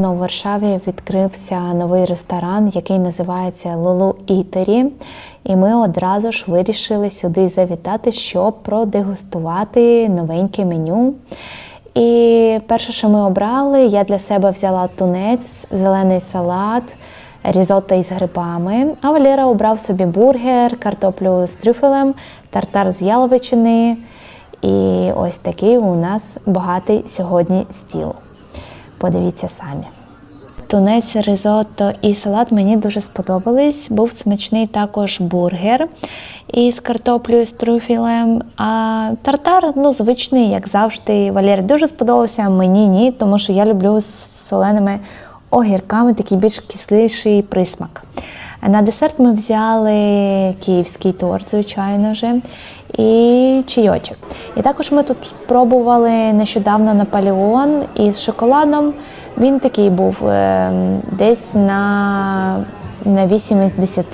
У Варшаві відкрився новий ресторан, який називається Лулу Ітері. І ми одразу ж вирішили сюди завітати, щоб продегустувати новеньке меню. І перше, що ми обрали, я для себе взяла тунець, зелений салат, різотто із грибами. А Валера обрав собі бургер, картоплю з трюфелем, тартар з яловичини. І ось такий у нас багатий сьогодні стіл. Подивіться самі. Тунець, ризотто і салат мені дуже сподобались. Був смачний також бургер із картоплею з трюфілем. А тартар, ну, звичний, як завжди. Валері дуже сподобався, мені ні, тому що я люблю з соленими огірками такий більш кисліший присмак. На десерт ми взяли київський торт, звичайно ж, і чайочок. І також ми тут пробували нещодавно Наполеон із шоколадом. Він такий був е, десь на, на 8 із 10.